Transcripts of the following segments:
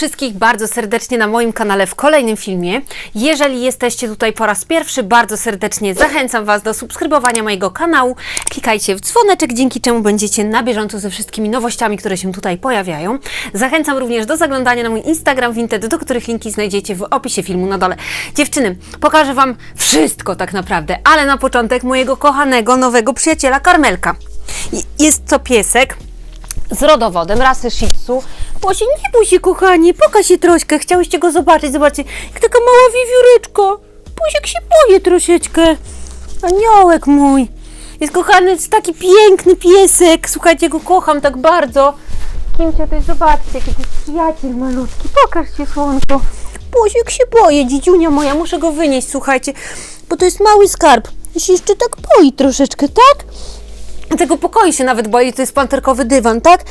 Wszystkich bardzo serdecznie na moim kanale w kolejnym filmie. Jeżeli jesteście tutaj po raz pierwszy, bardzo serdecznie zachęcam Was do subskrybowania mojego kanału. Klikajcie w dzwoneczek, dzięki czemu będziecie na bieżąco ze wszystkimi nowościami, które się tutaj pojawiają. Zachęcam również do zaglądania na mój Instagram Vinted, do których linki znajdziecie w opisie filmu na dole. Dziewczyny, pokażę Wam wszystko tak naprawdę, ale na początek mojego kochanego, nowego przyjaciela Karmelka. Jest to piesek, z rodowodem rasy Shih Tzu. Bosie, nie bój się, kochanie, pokaż się troszkę. Chciałyście go zobaczyć, zobaczcie, jak taka mała wiewióreczka. Buziek się boję troszeczkę. Aniołek mój. Jest kochany, jest taki piękny piesek. Słuchajcie, go kocham tak bardzo. Kimcie tutaj, zobaczcie, jaki to jest przyjaciel malutki. Pokaż się, słonko. Buziek się boję, dzidziunia moja, muszę go wynieść, słuchajcie, bo to jest mały skarb. Się jeszcze tak boi troszeczkę, tak? Tego pokoju się nawet boi, to jest panterkowy dywan, tak?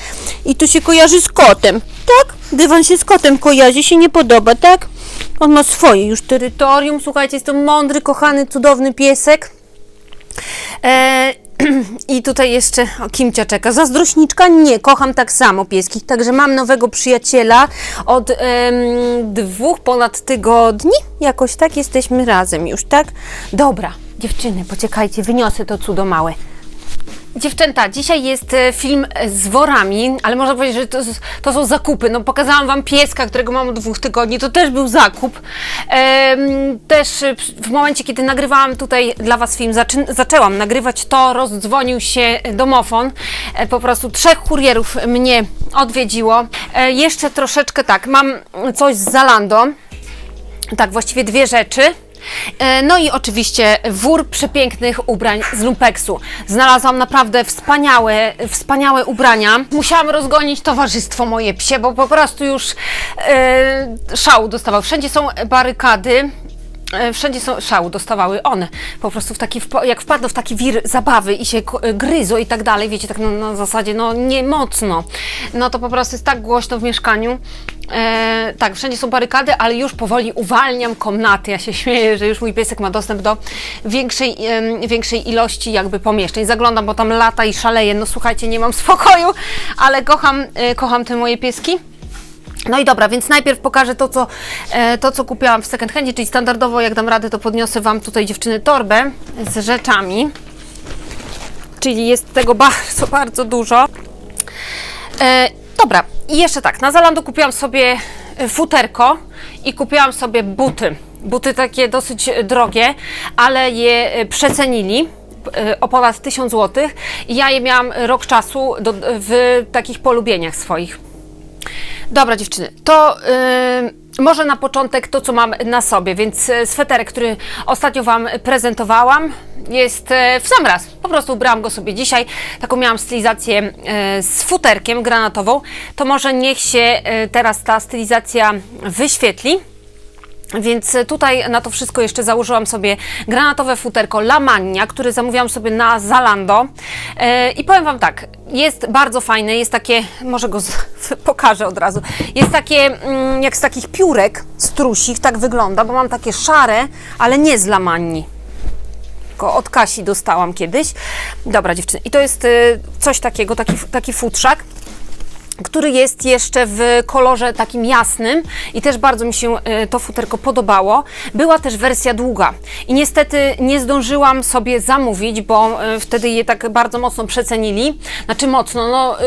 I to się kojarzy z kotem, tak? Dywan się z kotem kojarzy, się nie podoba, tak? On ma swoje już terytorium, słuchajcie, jest to mądry, kochany, cudowny piesek. E, I tutaj jeszcze o, Kimcia czeka. Zazdrośniczka? Nie, kocham tak samo pieski. Także mam nowego przyjaciela od em, dwóch ponad tygodni. Jakoś tak jesteśmy razem już, tak? Dobra, dziewczyny, poczekajcie, wyniosę to cudo małe. Dziewczęta, dzisiaj jest e, film z worami, ale można powiedzieć, że to, to są zakupy. No, pokazałam Wam pieska, którego mam od dwóch tygodni, to też był zakup. Em, też e, w momencie, kiedy nagrywałam tutaj dla Was film, zaczęłam nagrywać, to rozdzwonił się domofon. E, po prostu trzech kurierów mnie odwiedziło. E, jeszcze troszeczkę tak, mam coś z Zalando. Tak, właściwie dwie rzeczy. E, No i oczywiście wór przepięknych ubrań z Lumpeksu. Znalazłam naprawdę wspaniałe, wspaniałe ubrania. Musiałam rozgonić towarzystwo moje psie, bo po prostu już e, szału dostawał. Wszędzie są barykady. E, Wszędzie są szału, dostawały one. Po prostu w taki, jak wpadną w taki wir zabawy i się ko- gryzą i tak dalej, wiecie, tak na, na zasadzie, no nie mocno. No to po prostu jest tak głośno w mieszkaniu. E, tak, wszędzie są barykady, ale już powoli uwalniam komnaty. Ja się śmieję, że już mój piesek ma dostęp do większej, em, większej ilości jakby pomieszczeń. Zaglądam, bo tam lata i szaleje. No słuchajcie, nie mam spokoju, ale kocham, e, kocham te moje pieski. No i dobra, więc najpierw pokażę to co, e, to, co kupiłam w second handzie, czyli standardowo, jak dam radę, to podniosę Wam tutaj dziewczyny torbę z rzeczami. Czyli jest tego bardzo, bardzo dużo. E, dobra, i jeszcze tak, na Zalando kupiłam sobie e, futerko i kupiłam sobie buty. Buty takie dosyć drogie, ale je e, przecenili o ponad 1000 zł ja je miałam rok czasu do, w takich polubieniach swoich. Dobra dziewczyny, to yy, może na początek to, co mam na sobie, więc e, sweterek, który ostatnio Wam prezentowałam, jest e, w sam raz. Po prostu ubrałam go sobie dzisiaj. Taką miałam stylizację e, z futerkiem granatową. To może niech się teraz ta stylizacja wyświetli. Więc tutaj na to wszystko jeszcze założyłam sobie granatowe futerko Lamagna, które zamówiłam sobie na Zalando. E, I powiem Wam tak, jest bardzo fajne, jest takie, może go pokażę od razu, jest takie mm, jak z takich piórek strusich, tak wygląda, bo mam takie szare, ale nie z Lamagni. Tylko od Kasi dostałam kiedyś. Dobra dziewczyny, i to jest y, coś takiego, taki, taki futrzak który jest jeszcze w kolorze takim jasnym i też bardzo mi się e, to futerko podobało. Była też wersja długa i niestety nie zdążyłam sobie zamówić, bo e, wtedy je tak bardzo mocno przecenili. Znaczy mocno, no, e,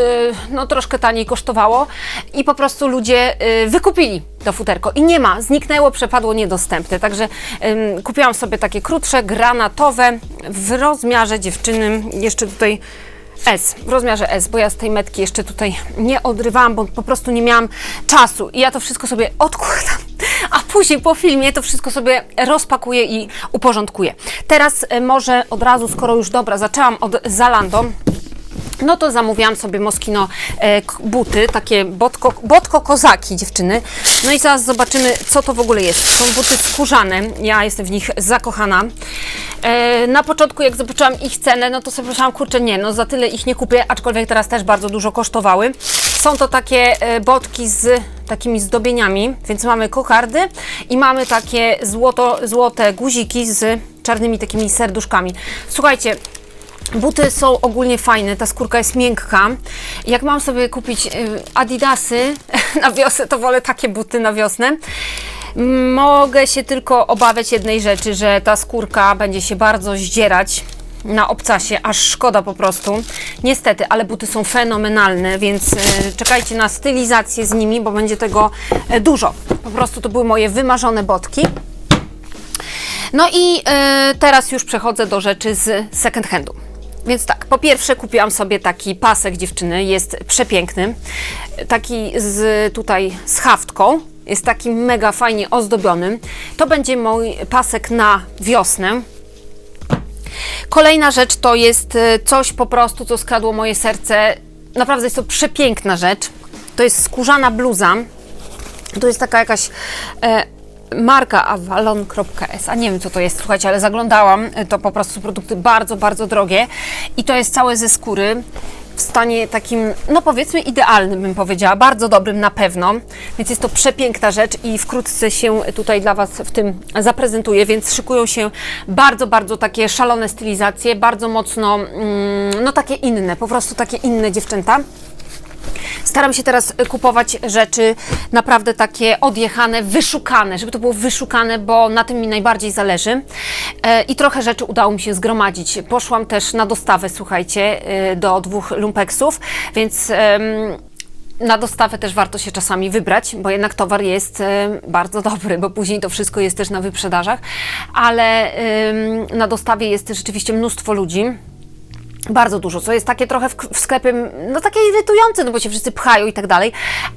no troszkę taniej kosztowało i po prostu ludzie wykupili to futerko i nie ma, zniknęło, przepadło niedostępne. Także kupiłam sobie takie krótsze, granatowe w rozmiarze dziewczyny, jeszcze tutaj S, w rozmiarze S, bo ja z tej metki jeszcze tutaj nie odrywałam, bo po prostu nie miałam czasu i ja to wszystko sobie odkładam, a później po filmie to wszystko sobie rozpakuję i uporządkuję. Teraz e, może od razu, skoro już dobra, zaczęłam od Zalando, no to zamówiłam sobie Moschino e, buty, takie botko, botko kozaki dziewczyny. No i zaraz zobaczymy, co to w ogóle jest. Są buty skórzane, ja jestem w nich zakochana. E, na początku, jak zobaczyłam ich cenę, no to sobie pomyślałam, kurczę, nie, no za tyle ich nie kupię, aczkolwiek teraz też bardzo dużo kosztowały. Są to takie e, botki z takimi zdobieniami, więc mamy kokardy i mamy takie złoto, złote guziki z czarnymi takimi serduszkami. Słuchajcie, Buty są ogólnie fajne, ta skórka jest miękka. Jak mam sobie kupić y, Adidasy, na wiosnę, to wolę takie buty na wiosnę. Mogę się tylko obawiać jednej rzeczy, że ta skórka będzie się bardzo zdzierać na obcasie, aż szkoda po prostu. Niestety, ale buty są fenomenalne, więc e, czekajcie na stylizację z nimi, bo będzie tego e, dużo. Po prostu to były moje wymarzone botki. No i e, teraz już przechodzę do rzeczy z second handu. Więc tak, po pierwsze kupiłam sobie taki pasek dziewczyny, jest przepiękny. Taki z tutaj z haftką. Jest taki mega fajnie ozdobiony. To będzie mój pasek na wiosnę. Kolejna rzecz to jest e, coś po prostu, co skradło moje serce. Naprawdę jest to przepiękna rzecz. To jest skórzana bluza. To jest taka jakaś e, marka avalon.s, a nie wiem co to jest, słuchajcie, ale zaglądałam, to po prostu produkty bardzo, bardzo drogie. I to jest całe ze skóry w stanie takim, no powiedzmy idealnym bym powiedziała, bardzo dobrym na pewno, więc jest to przepiękna rzecz i wkrótce się tutaj dla Was w tym zaprezentuję, więc szykują się bardzo, bardzo takie szalone stylizacje, bardzo mocno, mm, no takie inne, po prostu takie inne dziewczęta. Staram się teraz y, kupować rzeczy naprawdę takie odjechane, wyszukane, żeby to było wyszukane, bo na tym mi najbardziej zależy. E, I trochę rzeczy udało mi się zgromadzić. Poszłam też na dostawę, słuchajcie, y, do dwóch lumpeksów, więc. na dostawę też warto się czasami wybrać, bo jednak towar jest e, bardzo dobry, bo później to wszystko jest też na wyprzedażach, ale na dostawie jest rzeczywiście mnóstwo ludzi. Bardzo dużo, co jest takie trochę w, sklepie, no takie irytujące, no bo się wszyscy pchają i tak dalej.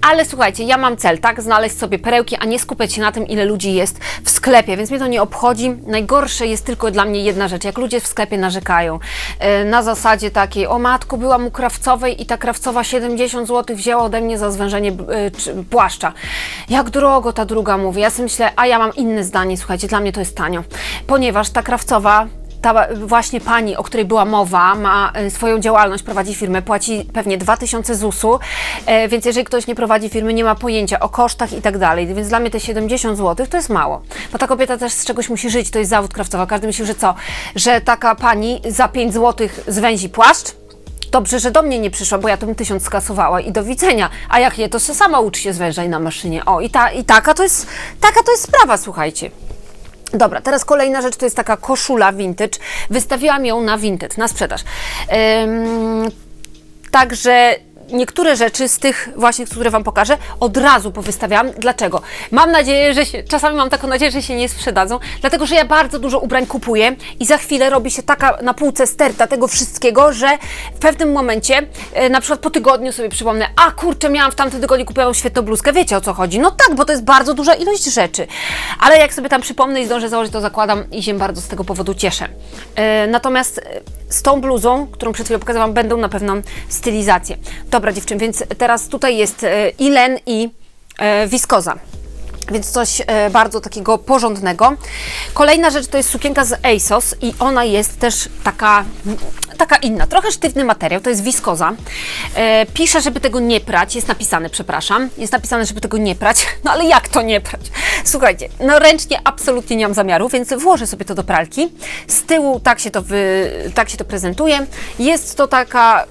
Ale słuchajcie, ja mam cel, tak? Znaleźć sobie perełki, a nie skupiać się na tym, ile ludzi jest w sklepie, więc mnie to nie obchodzi. Najgorsze jest tylko dla mnie jedna rzecz, jak ludzie w sklepie narzekają. E, na zasadzie takiej, o matko, byłam u krawcowej i ta krawcowa 70 zł wzięła ode mnie za zwężenie czy- płaszcza. Jak drogo ta druga mówi. Ja sobie myślę, a ja mam inne zdanie, słuchajcie, dla mnie to jest tanio. Ponieważ ta krawcowa ta właśnie pani, o której była mowa, ma e, swoją działalność, prowadzi firmę, płaci pewnie 2000 ZUS-u, e, więc jeżeli ktoś nie prowadzi firmy, nie ma pojęcia o kosztach i tak dalej, więc dla mnie te 70 zł to jest mało. Bo ta kobieta też z czegoś musi żyć, to jest zawód krawcowa. Każdy myśli, że co, że taka pani za 5 zł zwęzi płaszcz? Dobrze, że do mnie nie przyszła, bo ja to bym tysiąc skasowała i do widzenia. A jak nie, to se sama uczy się zwężaj na maszynie. O, i, ta, i taka to jest, taka to jest sprawa, słuchajcie. Dobra, teraz kolejna rzecz to jest taka koszula vintage. Wystawiłam ją na Vinted, na sprzedaż. Ym, także niektóre rzeczy z tych właśnie, które Wam pokażę, od razu powystawiałam. Dlaczego? Mam nadzieję, że się, czasami mam taką nadzieję, że się nie sprzedadzą, dlatego, że ja bardzo dużo ubrań kupuję i za chwilę robi się taka na półce sterta tego wszystkiego, że w pewnym momencie, e, na przykład po tygodniu sobie przypomnę, a kurczę, miałam w tamtym tygodniu kupiłam świetną bluzkę, wiecie o co chodzi? No tak, bo to jest bardzo duża ilość rzeczy, ale jak sobie tam przypomnę i zdążę założyć, to zakładam i się bardzo z tego powodu cieszę. E, natomiast e, z tą bluzą, którą przed chwilą pokazałam, będą na pewno stylizacje. Dobra dziewczyn, więc teraz tutaj jest e, i len i e, wiskoza. Więc coś e, bardzo takiego porządnego. Kolejna rzecz to jest sukienka z ASOS i ona jest też taka, taka inna, trochę sztywny materiał, to jest wiskoza. E, pisze, żeby tego nie prać, jest napisane, przepraszam, jest napisane, żeby tego nie prać, no ale jak to nie prać? Słuchajcie, no ręcznie absolutnie nie mam zamiaru, więc włożę sobie to do pralki. Z tyłu tak się to, wy, tak się to prezentuje. Jest to taka,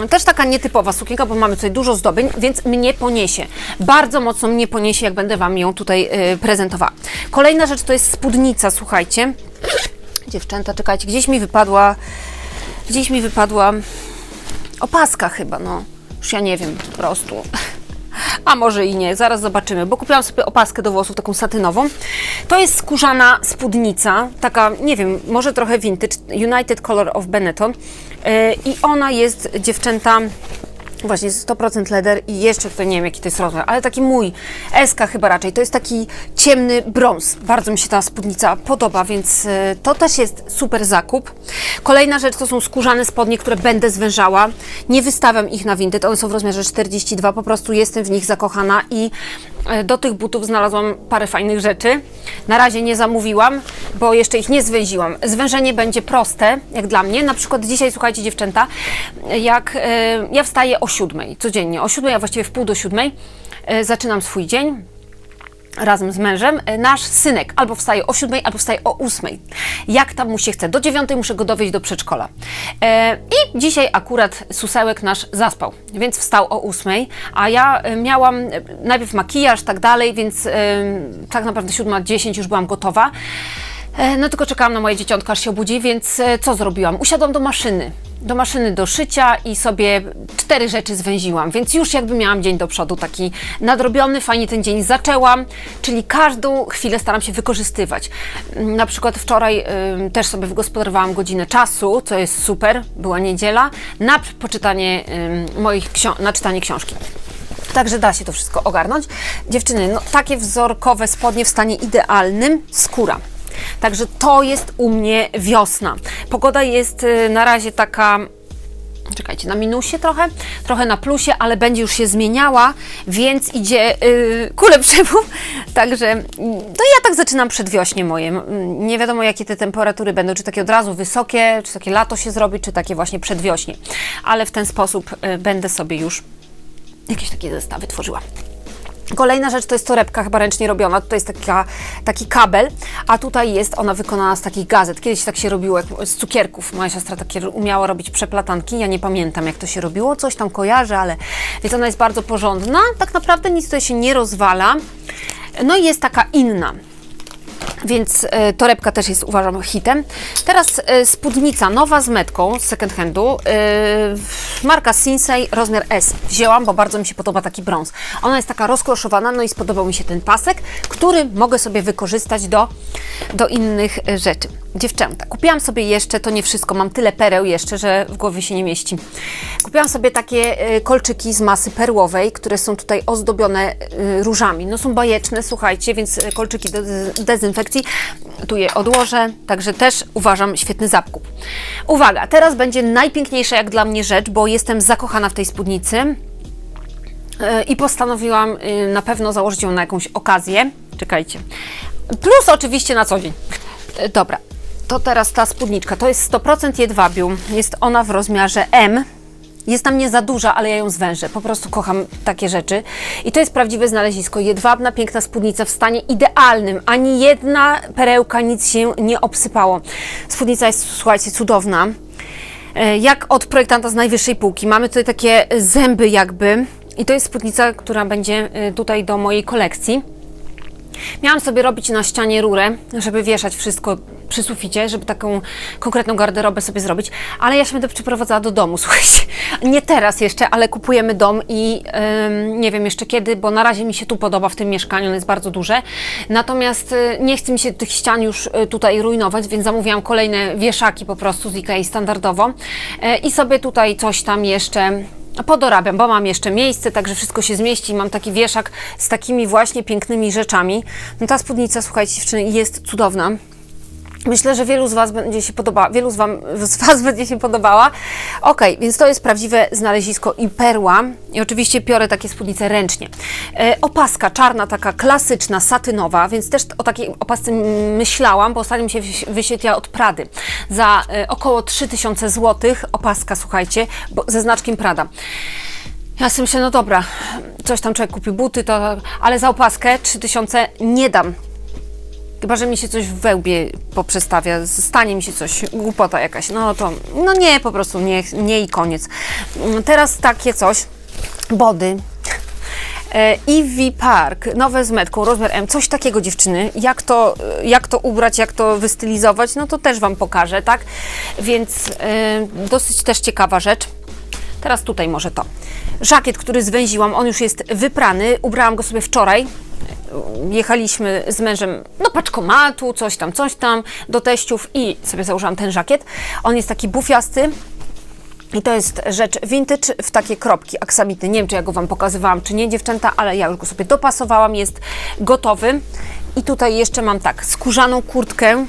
ym, też taka nietypowa sukienka, bo mamy tutaj dużo zdobień, więc mnie poniesie. Bardzo mocno mnie poniesie, jak będę Wam ją tutaj y, prezentowała. Kolejna rzecz to jest spódnica, słuchajcie. Dziewczęta, czekajcie, gdzieś mi wypadła, gdzieś mi wypadła opaska chyba, no. Już ja nie wiem, po prostu. A może i nie, zaraz zobaczymy, bo kupiłam sobie opaskę do włosów, taką satynową. To jest skórzana spódnica, taka, nie wiem, może trochę vintage, United Color of Benetton. Yy, I ona jest, dziewczęta, Właśnie 100% leder i jeszcze tutaj nie wiem jaki to jest rozmiar, ale taki mój, SK chyba raczej. To jest taki ciemny brąz. Bardzo mi się ta spódnica podoba, więc y, to też jest super zakup. Kolejna rzecz to są skórzane spodnie, które będę zwężała. Nie wystawiam ich na Vinted, one są w rozmiarze 42, po prostu jestem w nich zakochana i y, do tych butów znalazłam parę fajnych rzeczy. Na razie nie zamówiłam, bo jeszcze ich nie zwęziłam. Zwężenie będzie proste, jak dla mnie. Na przykład dzisiaj, słuchajcie dziewczęta, jak y, ja wstaję siódmej codziennie, o siódmej, a właściwie w pół do siódmej y, zaczynam swój dzień. razem z mężem, e, nasz synek albo wstaje o 7, albo wstaje o 8. Jak tam mu się chce. Do 9 muszę go dowieść do przedszkola. E, I dzisiaj akurat susełek nasz zaspał, więc wstał o 8, a ja e, miałam e, najpierw makijaż, tak dalej, więc e, tak naprawdę 7.10 już byłam gotowa. E, No tylko czekałam na moje dzieciątko, aż się obudzi, więc e, co zrobiłam? Usiadłam do maszyny. Do maszyny do szycia i sobie cztery rzeczy zwęziłam, więc już jakby miałam dzień do przodu taki nadrobiony, fajnie ten dzień zaczęłam, czyli każdą chwilę staram się wykorzystywać. Na przykład wczoraj ym, też sobie wygospodarowałam godzinę czasu, co jest super, była niedziela, na poczytanie ym, moich na czytanie książki. Także da się to wszystko ogarnąć. Dziewczyny, no takie wzorkowe spodnie w stanie idealnym, skóra. Także to jest u mnie wiosna. Pogoda jest y, na razie taka czekajcie, na minusie trochę, trochę na plusie, ale będzie już się zmieniała, więc idzie yy, kule przepływ. Także mm, no ja tak zaczynam przedwiośnie moje. Mm, Nie wiadomo jakie te temperatury będą, czy takie od razu wysokie, czy takie lato się zrobi, czy takie właśnie przedwiośnie. Ale w ten sposób y, będę sobie już jakieś takie zestawy tworzyła. Kolejna rzecz to jest torebka chyba ręcznie robiona. Tutaj jest taka, taki kabel, a tutaj jest ona wykonana z takich gazet. Kiedyś tak się robiło jak z cukierków. Moja siostra takie umiała robić przeplatanki. Ja nie pamiętam jak to się robiło, coś tam kojarzę, ale więc ona jest bardzo porządna. Tak naprawdę nic tutaj się nie rozwala. No i jest taka inna. Więc e, torebka też jest uważam hitem. Teraz e, spódnica nowa z metką z second handu. E, marka Sinsei, rozmiar S. Wzięłam, bo bardzo mi się podoba taki brąz. Ona jest taka rozkloszowana, no i spodobał mi się ten pasek, który mogę sobie wykorzystać do, do innych rzeczy. Dziewczęta, kupiłam sobie jeszcze, to nie wszystko, mam tyle pereł jeszcze, że w głowie się nie mieści. Kupiłam sobie takie e, kolczyki z masy perłowej, które są tutaj ozdobione e, różami. No są bajeczne, słuchajcie, więc e, kolczyki do dez- dezynfekcji. Tu je odłożę, także też uważam świetny zakup. Uwaga, teraz będzie najpiękniejsza jak dla mnie rzecz, bo jestem zakochana w tej spódnicy. I postanowiłam y, na pewno założyć ją na jakąś okazję. Czekajcie. Plus oczywiście na co dzień. Dobra, to teraz ta spódniczka. To jest 100% jedwabiu. Jest ona w rozmiarze M. Jest tam nie za duża, ale ja ją zwężę. Po prostu kocham takie rzeczy. I to jest prawdziwe znalezisko. Jedwabna, piękna spódnica w stanie idealnym. Ani jedna perełka, nic się nie obsypało. Spódnica jest, słuchajcie, cudowna. E, jak od projektanta z najwyższej półki. Mamy tutaj takie zęby jakby i to jest spódnica, która będzie e, tutaj do mojej kolekcji. Miałam sobie robić na ścianie rurę, żeby wieszać wszystko przy suficie, żeby taką konkretną garderobę sobie zrobić, ale ja się będę przeprowadzała do domu, słuchajcie. Nie teraz jeszcze, ale kupujemy dom i ym, nie wiem jeszcze kiedy, bo na razie mi się tu podoba w tym mieszkaniu, ono jest bardzo duże. Natomiast y, nie chce mi się tych ścian już y, tutaj rujnować, więc zamówiłam kolejne wieszaki po prostu z Ikei standardowo y, i sobie tutaj coś tam jeszcze Podorabiam, bo mam jeszcze miejsce, także wszystko się zmieści. Mam taki wieszak z takimi właśnie pięknymi rzeczami. No ta spódnica, słuchajcie, dziewczyny, jest cudowna. Myślę, że wielu z Was będzie się podoba, wielu z, wam, z Was będzie się podobała. Ok, więc to jest prawdziwe znalezisko i perła. I oczywiście piorę takie spódnice ręcznie. E, opaska czarna, taka klasyczna, satynowa, więc też o takiej opasce myślałam, bo ostatnio mi się wyś- wyświetla od Prady. Za e, około 3000 zł opaska, słuchajcie, bo, ze znaczkiem Prada. Ja sobie myślę, no dobra, coś tam człowiek kupi buty, to, ale za opaskę 3000 nie dam. Chyba, że mi się coś w wełbie poprzestawia, stanie mi się coś, głupota jakaś, no to, no nie, po prostu nie, nie i koniec. Mm, Teraz takie coś, body. E, Ivy Park, nowe z metką, rozmiar M, coś takiego dziewczyny. Jak to, jak to ubrać, jak to wystylizować, no to też Wam pokażę, tak? Więc e, dosyć też ciekawa rzecz. Teraz tutaj może to. Żakiet, który zwęziłam, on już jest wyprany. Ubrałam go sobie wczoraj. Jechaliśmy z mężem do paczkomatu, coś tam, coś tam, do teściów i sobie założyłam ten żakiet. On jest taki bufiasty. I to jest rzecz vintage w takie kropki aksamity. Nie wiem, czy ja go Wam pokazywałam, czy nie, dziewczęta, ale ja już go sobie dopasowałam, jest gotowy. I tutaj jeszcze mam tak, skórzaną kurtkę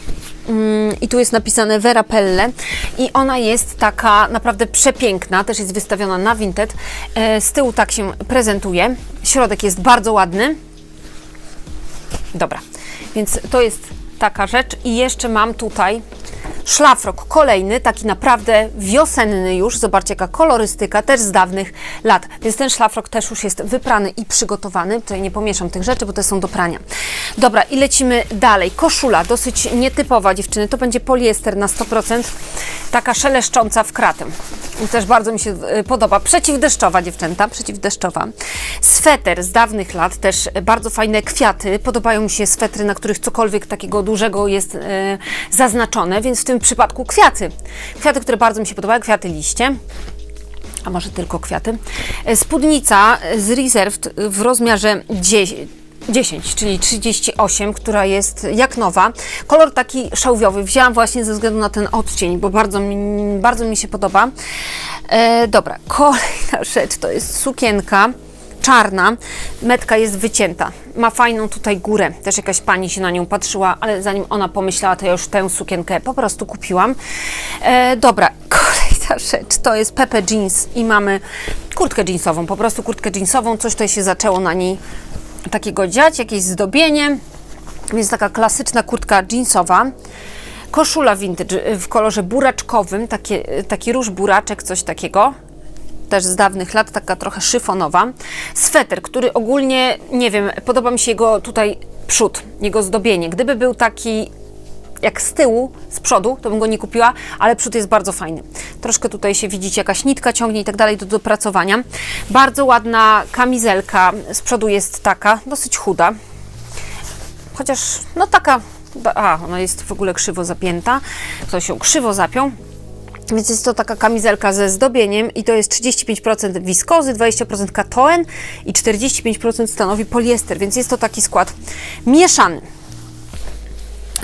mm, i tu jest napisane Vera Pelle i ona jest taka naprawdę przepiękna, też jest wystawiona na Vinted. E, z tyłu tak się prezentuje. Środek jest bardzo ładny. Dobra, więc to jest taka rzecz i jeszcze mam tutaj Szlafrok kolejny, taki naprawdę wiosenny już. Zobaczcie, jaka kolorystyka, też z dawnych lat. Więc ten szlafrok też już jest wyprany i przygotowany. Tutaj nie pomieszam tych rzeczy, bo te są do prania. Dobra, i lecimy dalej. Koszula, dosyć nietypowa dziewczyny. To będzie poliester na 100%. Taka szeleszcząca w kratem. I też bardzo mi się y, podoba. Przeciwdeszczowa dziewczęta, przeciwdeszczowa. Sweter z dawnych lat, też bardzo fajne kwiaty. Podobają mi się swetry, na których cokolwiek takiego dużego jest y, zaznaczone, więc w tym przypadku kwiaty. Kwiaty, które bardzo mi się podobają, kwiaty liście a może tylko kwiaty. E, Spódnica z Reserved w rozmiarze 10, 10, czyli 38, która jest jak nowa. Kolor taki szałwiowy. Wzięłam właśnie ze względu na ten odcień, bo bardzo mi, bardzo mi się podoba. E, dobra, kolejna rzecz to jest sukienka czarna, metka jest wycięta. Ma fajną tutaj górę. Też jakaś pani się na nią patrzyła, ale zanim ona pomyślała, to ja już tę sukienkę po prostu kupiłam. E, dobra, kolejna rzecz to jest Pepe Jeans i mamy kurtkę jeansową, po prostu kurtkę jeansową. Coś tutaj się zaczęło na niej takiego dziać, jakieś zdobienie. Więc taka klasyczna kurtka jeansowa. Koszula vintage w kolorze buraczkowym, takie, taki róż buraczek, coś takiego też z dawnych lat, taka trochę szyfonowa. Sweter, który ogólnie, nie wiem, podoba mi się jego tutaj przód, jego zdobienie. Gdyby był taki jak z tyłu, z przodu, to bym go nie kupiła, ale przód jest bardzo fajny. Troszkę tutaj się widzicie, jakaś nitka ciągnie i tak dalej do dopracowania. Bardzo ładna kamizelka, z przodu jest taka, dosyć chuda. Chociaż, no taka, a, ona jest w ogóle krzywo zapięta. Ktoś ją krzywo zapiął. Więc jest to taka kamizelka ze zdobieniem i to jest 35% wiskozy, 20% katoen i 45% stanowi poliester, więc jest to taki skład mieszany.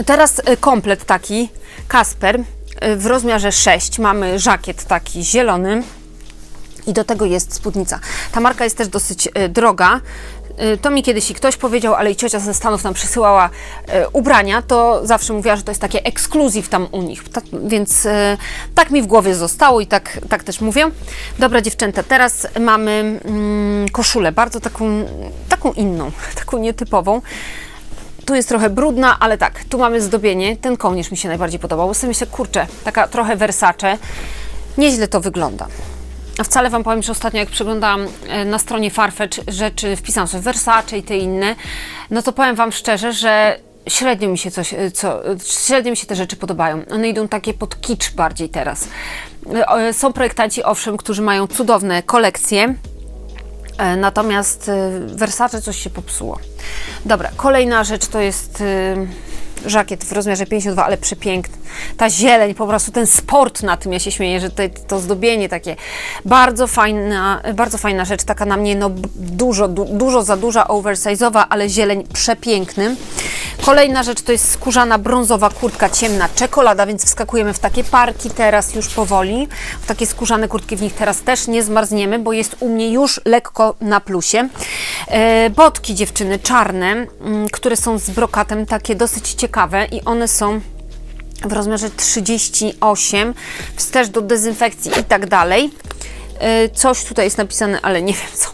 Teraz y, komplet taki Kasper y, w rozmiarze 6. Mamy żakiet taki zielony i do tego jest spódnica. Ta marka jest też dosyć y, droga. To mi kiedyś i ktoś powiedział, ale i ciocia ze Stanów nam przysyłała e, ubrania, to zawsze mówiła, że to jest takie ekskluzyw tam u nich. Więc e, tak mi w głowie zostało i tak, tak też mówię. Dobra dziewczęta, teraz mamy mm, koszulę, bardzo taką, taką inną, taką nietypową. Tu jest trochę brudna, ale tak, tu mamy zdobienie. Ten kołnierz mi się najbardziej podobał. Bo sobie myślę, kurczę, taka trochę Versace. Nieźle to wygląda. A wcale Wam powiem, że ostatnio jak przeglądałam e, na stronie Farfetch rzeczy, wpisałam sobie Versace i te inne, no to powiem Wam szczerze, że średnio mi się coś, e, co, e, średnio mi się te rzeczy podobają. One idą takie pod kicz bardziej teraz. Są projektanci, owszem, którzy mają cudowne kolekcje, Natomiast e, Versace coś się popsuło. Dobra, kolejna rzecz to jest e, żakiet w rozmiarze 52, ale przepiękny. Ta zieleń, po prostu ten sport na tym, ja się śmieję, że tutaj to zdobienie takie bardzo fajna, bardzo fajna rzecz, taka na mnie no dużo, du, dużo za duża, oversize'owa, ale zieleń przepiękny. Kolejna rzecz to jest skórzana brązowa kurtka ciemna czekolada, więc wskakujemy w takie parki teraz już powoli. W takie skórzane kurtki w nich teraz też nie zmarzniemy, bo jest u mnie już lekko na plusie. E, botki dziewczyny czarne, mm, które są z brokatem, takie dosyć ciekawe i one są w rozmiarze 38, wstecz do dezynfekcji i tak dalej. E, Coś tutaj jest napisane, ale nie wiem co.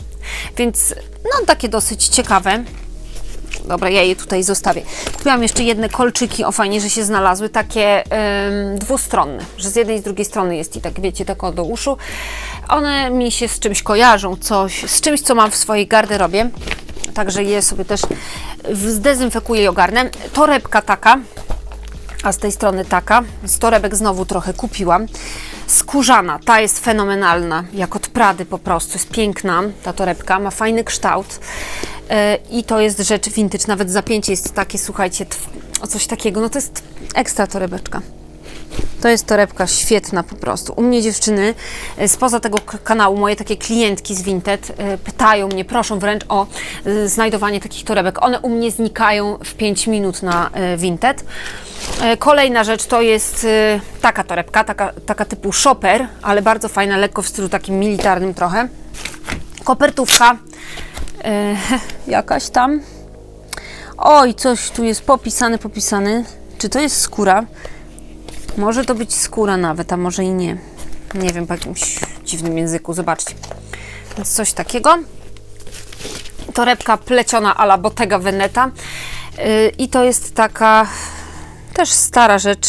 Więc no takie dosyć ciekawe. Dobra, ja je tutaj zostawię. Kupiłam jeszcze jedne kolczyki, o fajnie, że się znalazły, takie em, dwustronne, że z jednej i z drugiej strony jest i tak, wiecie, tak do uszu. One mi się z czymś kojarzą, coś, z czymś, co mam w swojej garderobie. Także je sobie też zdezynfekuję i ogarnę. Torebka taka, a z tej strony taka. Z torebek znowu trochę kupiłam. Skórzana, ta jest fenomenalna, jak od Prady po prostu. Jest piękna ta torebka, ma fajny kształt. E, I to jest rzecz vintage, nawet zapięcie jest takie, słuchajcie, o coś takiego. No to jest ekstra torebeczka. To jest torebka świetna po prostu. U mnie dziewczyny e, spoza tego kanału, moje takie klientki z Vinted e, pytają mnie, proszą wręcz o e, znajdowanie takich torebek. One u mnie znikają w 5 minut na Vinted. Kolejna rzecz to jest taka torebka, taka, taka typu shopper, ale bardzo fajna, lekko w stylu takim militarnym trochę. Kopertówka jakaś tam. Oj, coś tu jest popisane, popisane. Czy to jest skóra? Może to być skóra nawet, a może i nie. Nie wiem, po jakimś dziwnym języku, zobaczcie. Więc coś takiego. Torebka pleciona ala Bottega Veneta. Yy, I to jest taka też stara rzecz.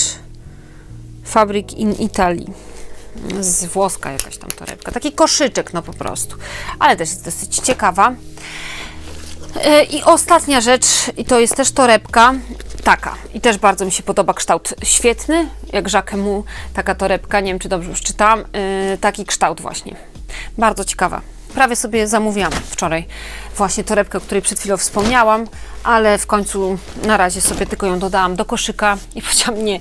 Fabryk in Italy. Z włoska jakaś tam torebka. Taki koszyczek, no po prostu. Ale też jest dosyć ciekawa. E, I ostatnia rzecz, i to jest też torebka, taka. I też bardzo mi się podoba kształt świetny, jak Jacquemu, taka torebka, nie wiem czy dobrze już czytałam, e, taki kształt właśnie. Bardzo ciekawa. Prawie sobie zamówiłam wczoraj właśnie torebkę, o której przed chwilą wspomniałam, ale w końcu na razie sobie tylko ją dodałam do koszyka i powiedziałam, nie,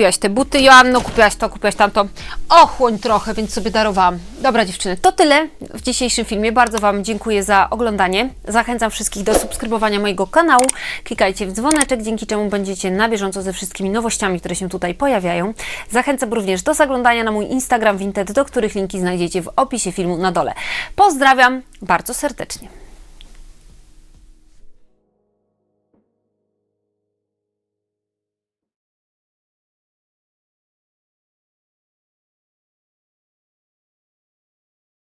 kupiłaś te buty, Joanno, kupiłaś to, kupiłaś tamto, ochłoń trochę, więc sobie darowałam. Dobra dziewczyny, to tyle w dzisiejszym filmie. Bardzo Wam dziękuję za oglądanie. Zachęcam wszystkich do subskrybowania mojego kanału. Klikajcie w dzwoneczek, dzięki czemu będziecie na bieżąco ze wszystkimi nowościami, które się tutaj pojawiają. Zachęcam również do zaglądania na mój Instagram Vinted, do których linki znajdziecie w opisie filmu na dole. Pozdrawiam bardzo serdecznie.